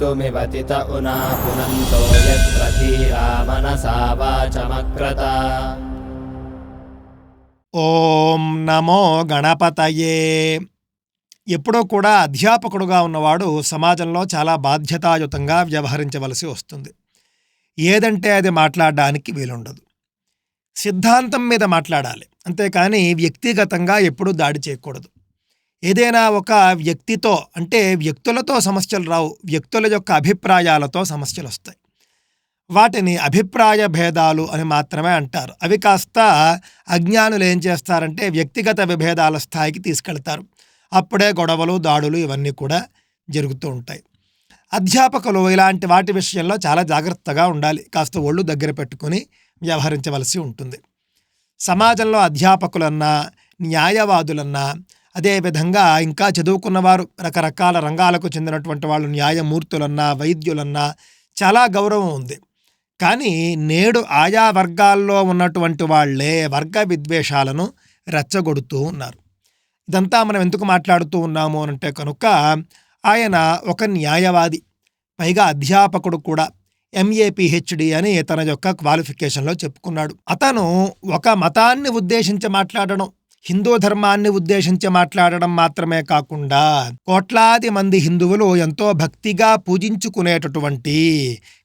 मृत्युमिवतित उना पुनन्तो यत्र धीरा मनसा वाचमक्रत ఓం నమో గణపతయే ఎప్పుడో కూడా అధ్యాపకుడుగా ఉన్నవాడు సమాజంలో చాలా బాధ్యతాయుతంగా వ్యవహరించవలసి వస్తుంది ఏదంటే అది మాట్లాడడానికి వీలుండదు సిద్ధాంతం మీద మాట్లాడాలి అంతేకాని వ్యక్తిగతంగా ఎప్పుడూ దాడి చేయకూడదు ఏదైనా ఒక వ్యక్తితో అంటే వ్యక్తులతో సమస్యలు రావు వ్యక్తుల యొక్క అభిప్రాయాలతో సమస్యలు వస్తాయి. వాటిని అభిప్రాయ భేదాలు అని మాత్రమే అంటారు. అవి కాస్త అజ్ఞానులు ఏం చేస్తారంటే వ్యక్తిగత విభేదాల స్థాయికి తీసుకెళ్తారు. అప్పుడే గొడవలు దాడులు ఇవన్నీ కూడా జరుగుతూ ఉంటాయి. అధ్యాపకులు ఇలాంటి వాటి విషయంలో చాలా జాగ్రత్తగా ఉండాలి. కాస్త ఒళ్ళు దగ్గర పెట్టుకుని వ్యవహరించవలసి ఉంటుంది. సమాజంలో అధ్యాపకులన్నా న్యాయవాదులన్నా అదేవిధంగా ఇంకా చదువుకున్నవారు రకరకాల రంగాలకు చెందినటువంటి వాళ్ళు న్యాయమూర్తులన్నా వైద్యులన్నా చాలా గౌరవం ఉంది. కానీ నేడు ఆయా వర్గాల్లో ఉన్నటువంటి వాళ్ళే వర్గ విద్వేషాలను రెచ్చగొడుతూ ఉన్నారు. ఇదంతా మనం ఎందుకు మాట్లాడుతూ ఉన్నాము అంటే కనుక ఆయన ఒక న్యాయవాది పైగా అధ్యాపకుడు కూడా ఎంఏ పిహెచ్డి అని తన యొక్క క్వాలిఫికేషన్లో చెప్పుకున్నాడు. అతను ఒక మతాన్ని ఉద్దేశించి మాట్లాడడం హిందూ ధర్మాన్ని ఉద్దేశించి మాట్లాడడం మాత్రమే కాకుండా కోట్లాది మంది హిందువులు ఎంతో భక్తిగా పూజించుకునేటటువంటి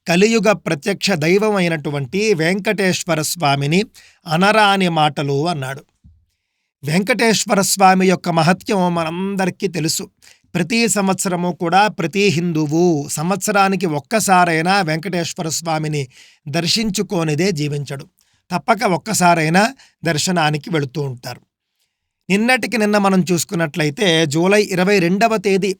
కలియుగ ప్రత్యక్ష దైవమైనటువంటి వెంకటేశ్వర స్వామిని అనరాని మాటలు అన్నాడు. వెంకటేశ్వర స్వామి యొక్క మహత్యం మనందరికీ తెలుసు. ప్రతి సంవత్సరము కూడా ప్రతి హిందువు సంవత్సరానికి ఒక్కసారైనా వెంకటేశ్వర స్వామిని దర్శించుకోనిదే జీవించడు. తప్పక ఒక్కసారైనా దర్శనానికి వెళుతూ ఉంటారు. నిన్నటికి నిన్న మనం చూసుకున్నట్లయితే జూలై ఇరవై రెండవ తేదీ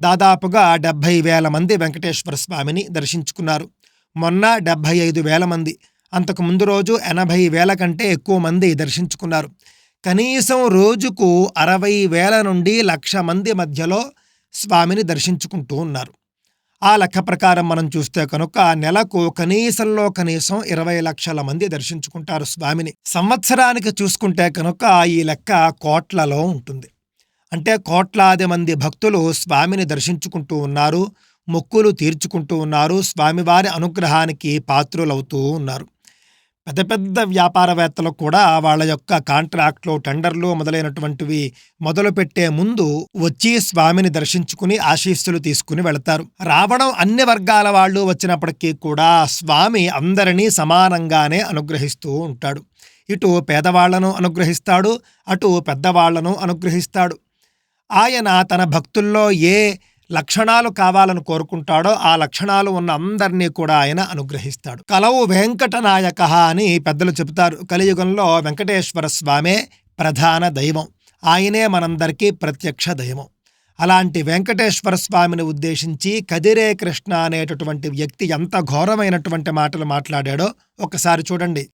దాదాపుగా డెబ్భై వేల మంది వెంకటేశ్వర స్వామిని దర్శించుకున్నారు. మొన్న డెబ్భై ఐదు వేల మంది. అంతకు ముందు రోజు ఎనభై వేల కంటే ఎక్కువ మంది దర్శించుకున్నారు. కనీసం రోజుకు అరవై వేల నుండి లక్ష మంది మధ్యలో స్వామిని దర్శించుకుంటూ ఉన్నారు. ఆ లెక్క ప్రకారం మనం చూస్తే కనుక నెలకు కనీసంలో కనీసం ఇరవై లక్షల మంది దర్శించుకుంటారు స్వామిని. సంవత్సరానికి చూసుకుంటే కనుక ఈ లెక్క కోట్లలో ఉంటుంది. అంటే కోట్లాది మంది భక్తులు స్వామిని దర్శించుకుంటూ ఉన్నారు మొక్కులు తీర్చుకుంటూ ఉన్నారు స్వామివారి అనుగ్రహానికి పాత్రులవుతూ ఉన్నారు. పెద్ద పెద్ద వ్యాపారవేత్తలు కూడా వాళ్ళ యొక్క కాంట్రాక్ట్లు టెండర్లు మొదలైనటువంటివి మొదలుపెట్టే ముందు వచ్చి స్వామిని దర్శించుకుని ఆశీస్సులు తీసుకుని వెళతారు. రావడం అన్ని వర్గాల వాళ్ళు వచ్చినప్పటికీ కూడా స్వామి అందరినీ సమానంగానే అనుగ్రహిస్తూ ఉంటాడు. ఇటు పేదవాళ్ళను అనుగ్రహిస్తాడు అటు పెద్దవాళ్ళను అనుగ్రహిస్తాడు. ఆయన తన భక్తుల్లో ఏ లక్షణాలు కావాలని కోరుకుంటాడో ఆ లక్షణాలు ఉన్న అందరినీ కూడా ఆయన అనుగ్రహిస్తాడు. కలవు వెంకటనాయక అని పెద్దలు చెబుతారు. కలియుగంలో వెంకటేశ్వర స్వామే ప్రధాన దైవం. ఆయనే మనందరికీ ప్రత్యక్ష దైవం. అలాంటి వెంకటేశ్వర స్వామిని ఉద్దేశించి కదిరే కృష్ణ అనేటటువంటి వ్యక్తి ఎంత ఘోరమైనటువంటి మాటలు మాట్లాడాడో ఒకసారి చూడండి.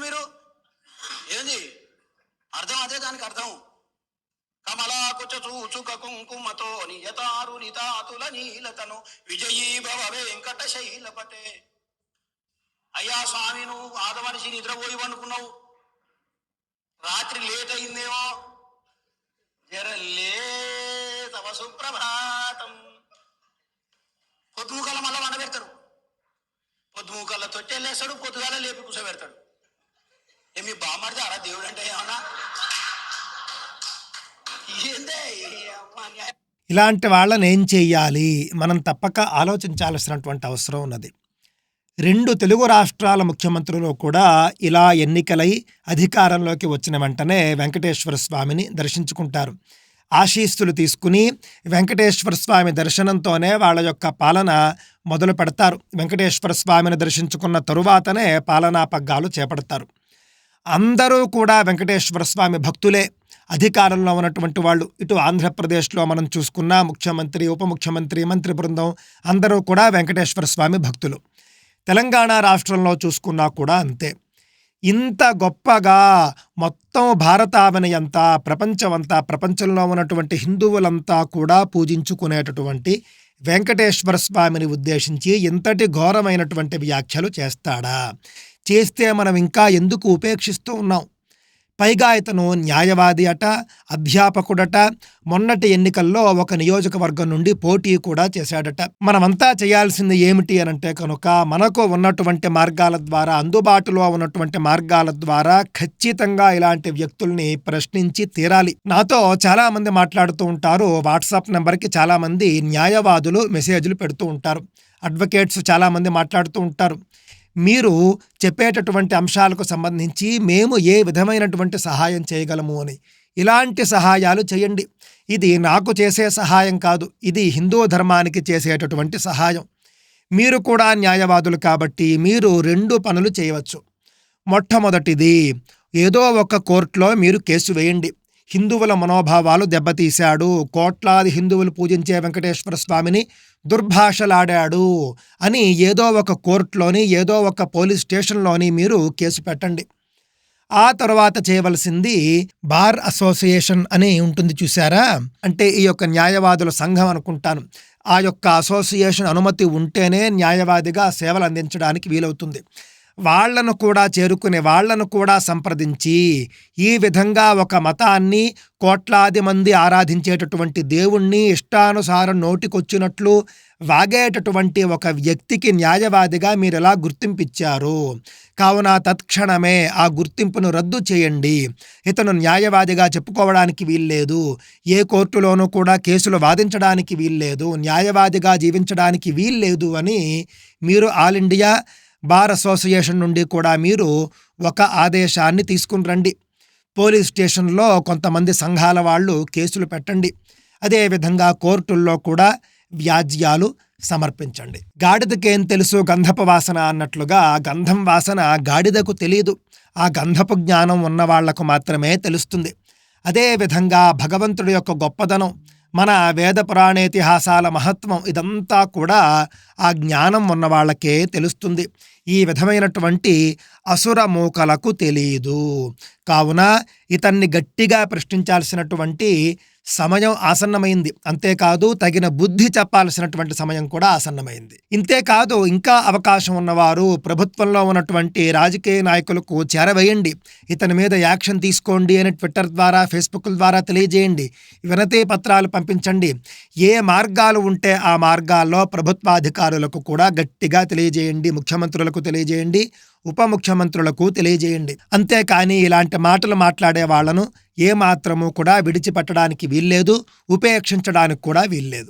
అంటే మీరు? ఏంది? అర్థం అదే దానికి అర్థం. కమలాకుచ చూచుక కుంకుమతో నియతారు నితాతుల నీలతను విజయీ భవ వెంకట శైలపటే. అయ్యా స్వామి నువ్వు ఆదమనిషి నిద్రపోయి అనుకున్నావు రాత్రి లేట్ అయిందేమో? జరలే తవ సుప్రభాతం. పొద్దుముకల మళ్ళా వండ పెడతారు పొద్దుముకల తొట్టెళ్ళేస్తాడు పొద్దుగాల లేపి కూర్చోబెడతాడు ఏమి బామ్మడితే అలా దేవుడు అంటే ఏమన్నా? ఏందే? ఇలాంటి వాళ్ళని ఏం చేయాలి మనం తప్పక ఆలోచించాల్సినటువంటి అవసరం ఉన్నది. రెండు తెలుగు రాష్ట్రాల ముఖ్యమంత్రులు కూడా ఇలా ఎన్నికలై అధికారంలోకి వచ్చిన వెంటనే వెంకటేశ్వర స్వామిని దర్శించుకుంటారు. ఆశీస్సులు తీసుకుని వెంకటేశ్వర స్వామి దర్శనంతోనే వాళ్ళ యొక్క పాలన మొదలు పెడతారు. వెంకటేశ్వర స్వామిని దర్శించుకున్న తరువాతనే పాలనా పగ్గాలు చేపడతారు. అందరూ కూడా వెంకటేశ్వర స్వామి భక్తులే. అధికారంలో ఉన్నటువంటి వాళ్ళు. ఇటు ఆంధ్రప్రదేశ్లో మనం చూసుకున్న ముఖ్యమంత్రి ఉప ముఖ్యమంత్రి మంత్రి బృందం అందరూ కూడా వెంకటేశ్వర స్వామి భక్తులు. తెలంగాణ రాష్ట్రంలో చూసుకున్నా కూడా అంతే. ఇంత గొప్పగా మొత్తం భారతావని అంతా ప్రపంచమంతా ప్రపంచంలో ఉన్నటువంటి హిందువులంతా కూడా పూజించుకునేటటువంటి వెంకటేశ్వర స్వామిని ఉద్దేశించి ఇంతటి ఘోరమైనటువంటి వ్యాఖ్యలు చేస్తాడా? చేస్తే మనం ఇంకా ఎందుకు ఉపేక్షిస్తూ ఉన్నాం? పైగా ఇతను న్యాయవాది అట అధ్యాపకుడట. మొన్నటి ఎన్నికల్లో ఒక నియోజకవర్గం నుండి పోటీ కూడా చేశాడట. మనమంతా చేయాల్సింది ఏమిటి అనంటే కనుక మనకు ఉన్నటువంటి మార్గాల ద్వారా అందుబాటులో ఉన్నటువంటి మార్గాల ద్వారా ఖచ్చితంగా ఇలాంటి వ్యక్తుల్ని ప్రశ్నించి తీరాలి. నాతో చాలా మంది మాట్లాడుతూ ఉంటారు. వాట్సాప్ నెంబర్కి చాలా మంది న్యాయవాదులు మెసేజ్లు పెడుతూ ఉంటారు. అడ్వకేట్స్ చాలా మంది మాట్లాడుతూ ఉంటారు. మీరు చెప్పేటటువంటి అంశాలకు సంబంధించి మేము ఏ విధమైనటువంటి సహాయం చేయగలము అని. ఇలాంటి సహాయాలు చేయండి. ఇది నాకు చేసే సహాయం కాదు. ఇది హిందూ ధర్మానికి చేసేటటువంటి సహాయం. మీరు కూడా న్యాయవాదులు కాబట్టి మీరు రెండు పనులు చేయవచ్చు. మొట్టమొదటిది ఏదో ఒక కోర్టులో మీరు కేసు వేయండి. హిందువుల మనోభావాలు దెబ్బతీశాడు. కోట్లాది హిందువులు పూజించే వెంకటేశ్వర స్వామిని దుర్భాషలాడాడు అని ఏదో ఒక కోర్టులోని ఏదో ఒక పోలీస్ స్టేషన్లోని మీరు కేసు పెట్టండి. ఆ తర్వాత చేయవలసింది బార్ అసోసియేషన్ అని ఉంటుంది చూసారా అంటే ఈ యొక్క న్యాయవాదుల సంఘం అనుకుంటాను. ఆ యొక్క అసోసియేషన్ అనుమతి ఉంటేనే న్యాయవాదిగా సేవలు అందించడానికి వీలవుతుంది. వాళ్ళను కూడా చేరుకునే వాళ్ళను కూడా సంప్రదించి ఈ విధంగా ఒక మతాన్ని కోట్లాది మంది ఆరాధించేటటువంటి దేవుణ్ణి ఇష్టానుసారం నోటికొచ్చినట్లు వాగేటటువంటి ఒక వ్యక్తికి న్యాయవాదిగా మీరు ఎలా గుర్తింపిచ్చారు? కావున తత్క్షణమే ఆ గుర్తింపును రద్దు చేయండి. ఇతను న్యాయవాదిగా చెప్పుకోవడానికి వీల్లేదు. ఏ కోర్టులోనూ కూడా కేసులు వాదించడానికి వీల్లేదు. న్యాయవాదిగా జీవించడానికి వీల్లేదు అని మీరు ఆల్ ఇండియా బార్ అసోసియేషన్ నుండి కూడా మీరు ఒక ఆదేశాన్ని తీసుకుని రండి. పోలీస్ స్టేషన్లో కొంతమంది సంఘాల వాళ్ళు కేసులు పెట్టండి. అదేవిధంగా కోర్టుల్లో కూడా వ్యాజ్యాలు సమర్పించండి. గాడిదకేం తెలుసు గంధపు వాసన అన్నట్లుగా గంధం వాసన గాడిదకు తెలియదు ఆ గంధపు జ్ఞానం ఉన్న వాళ్ళకు మాత్రమే తెలుస్తుంది. అదేవిధంగా భగవంతుడి యొక్క గొప్పదనం మన వేద పురాణేతిహాసాల మహత్వం ఇదంతా కూడా ఆ జ్ఞానం ఉన్న వాళ్ళకే తెలుస్తుంది. ఈ విధమైనటువంటి అసుర మూకలకు తెలియదు. కావున ఇతన్ని గట్టిగా ప్రశ్నించాల్సినటువంటి సమయం ఆసన్నమైంది. అంతేకాదు తగిన బుద్ధి చెప్పాల్సినటువంటి సమయం కూడా ఆసన్నమైంది. ఇంతేకాదు ఇంకా అవకాశం ఉన్నవారు ప్రభుత్వంలో ఉన్నటువంటి రాజకీయ నాయకులకు చేరవేయండి. ఇతని మీద యాక్షన్ తీసుకోండి అని ట్విట్టర్ ద్వారా ఫేస్బుక్ ద్వారా తెలియజేయండి. వినతి పత్రాలు పంపించండి. ఏ మార్గాలు ఉంటే ఆ మార్గాల్లో ప్రభుత్వాధికారులకు కూడా గట్టిగా తెలియజేయండి. ముఖ్యమంత్రులకు తెలియజేయండి. ఉప ముఖ్యమంత్రులకు తెలియజేయండి. అంతేకాని ఇలాంటి మాటలు మాట్లాడే వాళ్ళను ఏమాత్రము కూడా విడిచిపెట్టడానికి వీల్లేదు ఉపేక్షించడానికి కూడా వీల్లేదు.